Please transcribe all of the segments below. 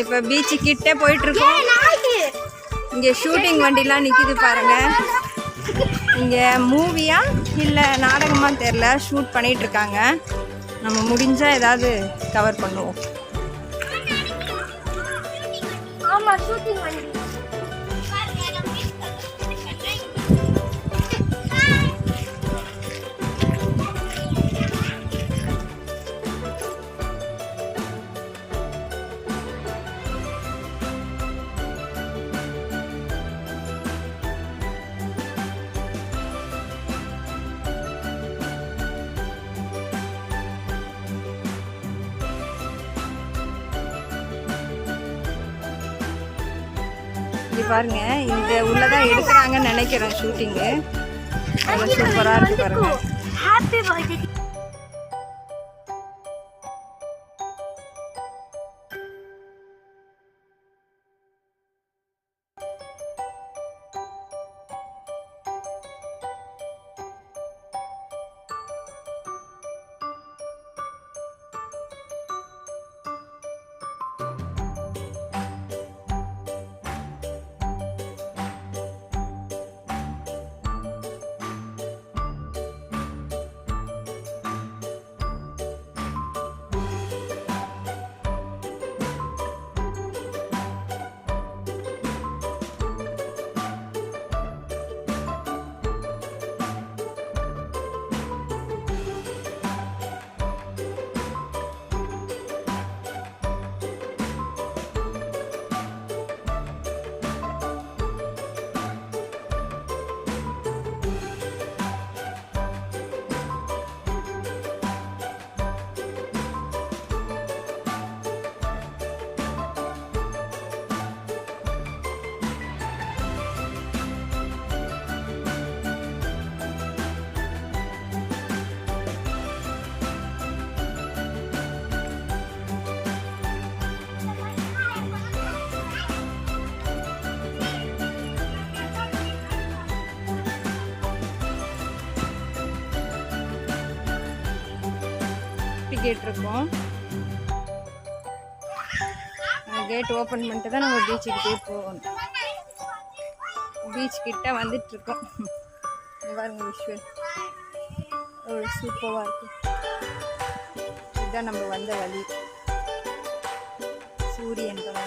இப்போ பீச்சு கிட்டே போயிட்டு இருக்கோம் இங்கே. ஷூட்டிங் வண்டிலாம் நிற்கிது பாருங்க. இங்கே மூவியா இல்லை நாடகமா தெரில ஷூட் பண்ணிட்டு இருக்காங்க நம்ம முடிஞ்சா ஏதாவது கவர் பண்ணுவோம். ஆமா ஷூட்டிங் வண்டி. இங்கே பாருங்க. இந்த உள்ளதான் எடுக்கிறாங்கன்னு நினைக்கிறேன் ஷூட்டிங்கு அதில் சூப்பராக இருக்கு பாருங்க. கேட்டிருக்கோம். கேட் ஓப்பன் பண்ணிட்டு தான் நம்ம பீச்சுக்கிட்டே போகணும். பீச் கிட்ட வந்துட்டு இருக்கோம் பாருங்க விஷுவல் ஒரு சூப்பராக இருக்கு. இதுதான் நம்ம வந்த வழி. சூரியன் தான்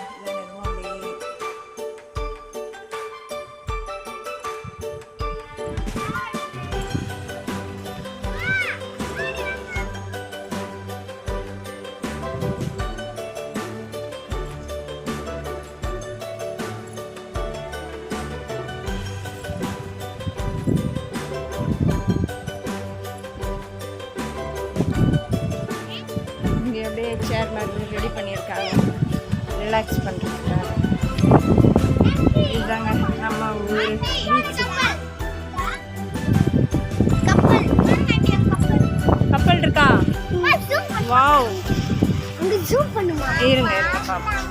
அப்படியே சேர் மாதிரி ரெடி பண்ணியிருக்காங்க. ரிலாக்ஸ் பண்ணுறதுக்காக இதுதாங்க நம்ம ஊர். பீச்சு கப்பல் இருக்கா? வாவ் ஜூம் பண்ணுமா? இருங்க இருங்க பாப்போம்.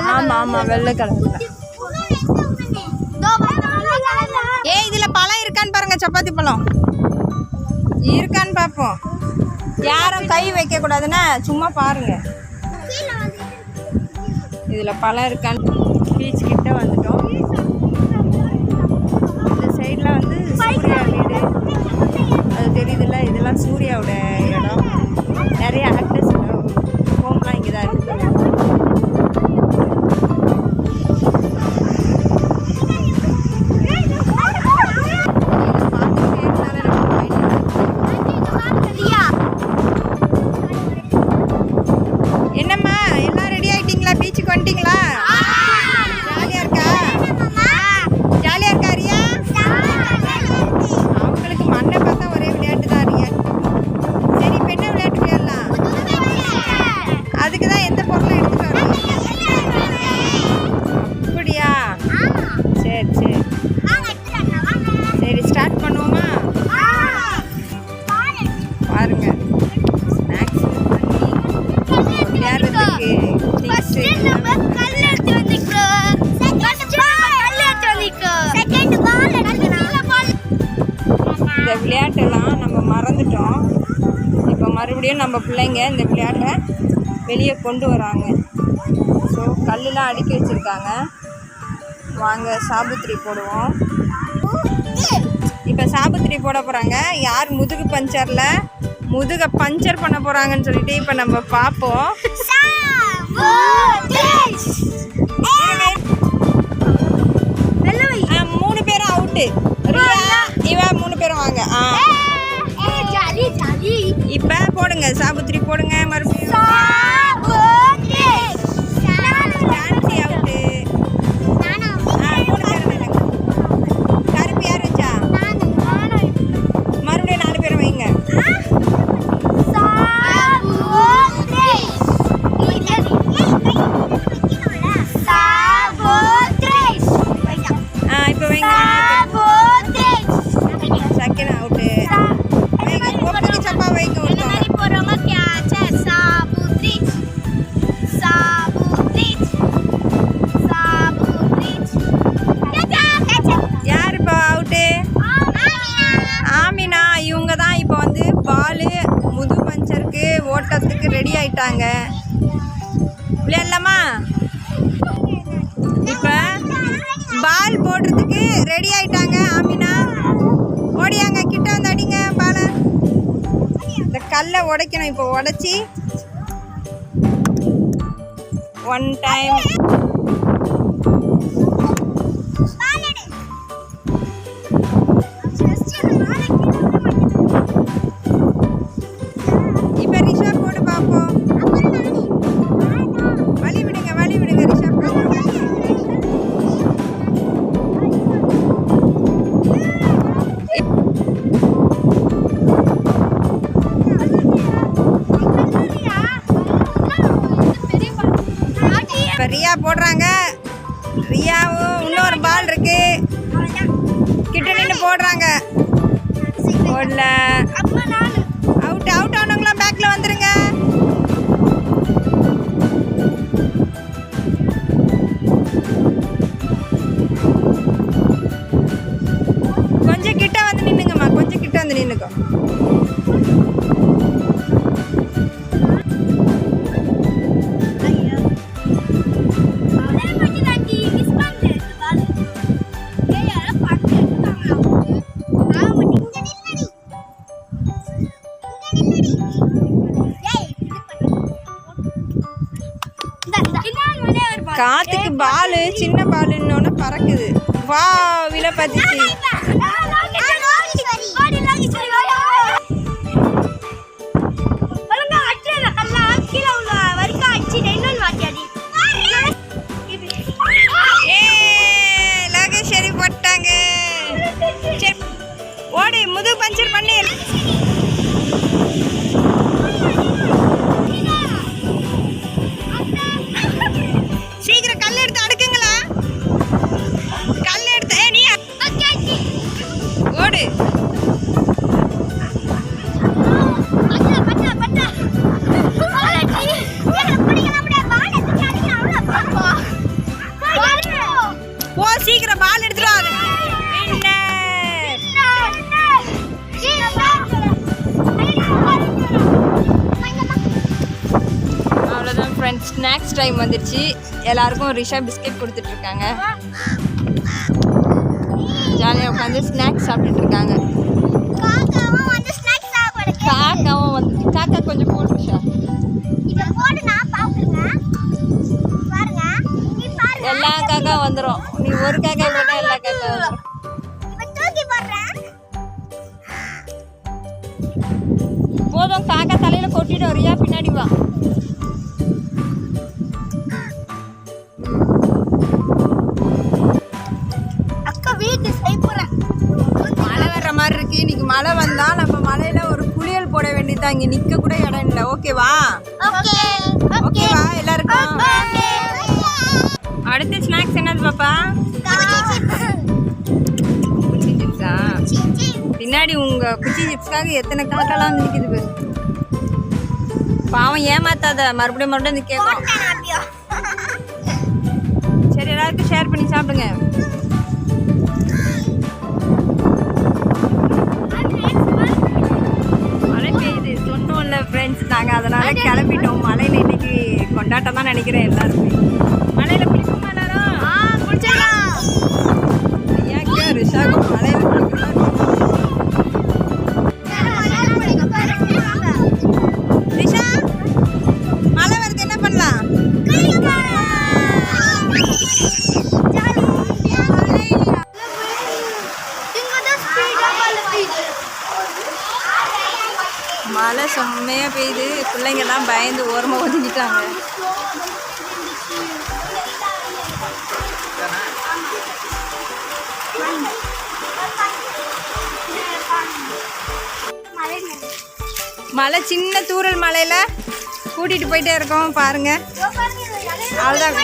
ஆமாம் ஆமாம் வெள்ளை கலரில். ஏ இதில் பழம் இருக்கான்னு பாருங்க சப்பாத்தி பழம். இருக்கான்னு பார்ப்போம் யாரும் கை வைக்கக்கூடாதுன்னா சும்மா பாருங்க. இதில் பழம் இருக்கான்னு பீச் கிட்ட வந்துட்டோம். இந்த சைடில் வந்து சூர்யா வீடு. அது தெரியுதுல்ல? இதெல்லாம் சூர்யாவோட இடம். நிறைய ஆக்டர்ஸ் ஹோம்லாம் இங்கே தான் இருக்குது இப்போ மறுபடியும் நம்ம பிள்ளைங்க இந்த விளையாட்டை வெளியே கொண்டு வராங்க. ஸோ கல்லுலாம் அடுக்கி வச்சுருக்காங்க. வாங்க சாபுத்திரி போடுவோம். இப்போ சாபுத்திரி போட போகிறாங்க யார் முதுகு பஞ்சரில் முதுகை பஞ்சர் பண்ண போகிறாங்கன்னு சொல்லிட்டு இப்போ நம்ம பார்ப்போம். ரெடி விளையாடலாமா? இப்போ பால் போடுறதுக்கு ரெடி ஆயிட்டாங்க ஆமினா. ஓடியாங்க கிட்ட வந்து அடிங்க பாலை. இந்த கல்லை உடைக்கணும் இப்போ உடைச்சி. ஒன் டைம் போடுறாங்க. ரியாவும் இன்னொரு பால் இருக்கு. கிட்ட நின்று போடுறாங்க. போடல அவுட் அவுட் ஆனவங்களாம் பேக்கில் வந்துருங்க. கொஞ்சம் கிட்ட வந்து நின்னுங்கம்மா. கொஞ்சம் கிட்ட வந்து நின்னுக்கோ. காத்துக்கு பாலு சின்ன பாலுன்னு பறக்குது. வா வில பத்திச்சு ஏ லகேஸ்வரி போட்டாங்க. சரி ஓடி முதுகு பஞ்சர் பண்ணி ஸ்நாக்ஸ் டைம் வந்துருச்சு. எல்லாருக்கும் ரிஷா பிஸ்கெட் கொடுத்துட்டு இருக்காங்க ஜாலியாக உட்காந்து ஸ்நாக்ஸ் சாப்பிட்டுட்டு இருக்காங்க காக்காவும் வந்து காக்கா கொஞ்சம் போடு ரிஷா. எல்லா காக்கா வந்துடும் நீ ஒரு காக்கா போட்டா எல்லா காக்கா வந்துடும் போதும் காக்கா தலையில கொட்டிடும். ரியா பின்னாடி வா. மழை வந்தா நம்ம மழையில ஒரு குளியல் போட வேண்டியதுதான் இங்க நிக்க கூட இடம் இல்லை. ஓகேவா ஓகே ஓகேவா எல்லாருக்கும்? அடுத்த ஸ்நாக்ஸ் என்னது பாப்பா? குச்சி சிப்ஸா பின்னாடி உங்க குச்சி சிப்ஸ்க்காக எத்தனை காக்கெல்லாம் நிக்குது பாரு. பாவம் ஏமாத்தாத மறுபடியும் மறுபடியும் வந்து கேட்கும் சரி எல்லாருக்கும் ஷேர் பண்ணி சாப்பிடுங்க. ஃப்ரெண்ட்ஸ் நாங்கள் அதனால் கிளம்பிட்டோம். மலையில் இன்னைக்கு கொண்டாட்டம் தான் நினைக்கிறேன் எல்லாருமே. மலையில் பிடிக்கும் எல்லாரும்? பிடிச்சிடலாம் ரிஷாக்கும் பயந்து ஓரமாக ஒதுங்கிட்டாங்க மலை சின்ன தூரல் மலையில கூட்டிட்டு போயிட்டே இருக்கோம் பாருங்க. அவ்வளோதான்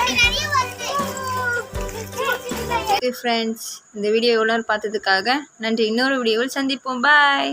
ஃப்ரெண்ட்ஸ் இந்த வீடியோ எவ்வளோ பார்த்ததுக்காக நன்றி. இன்னொரு வீடியோவில் சந்திப்போம். பாய்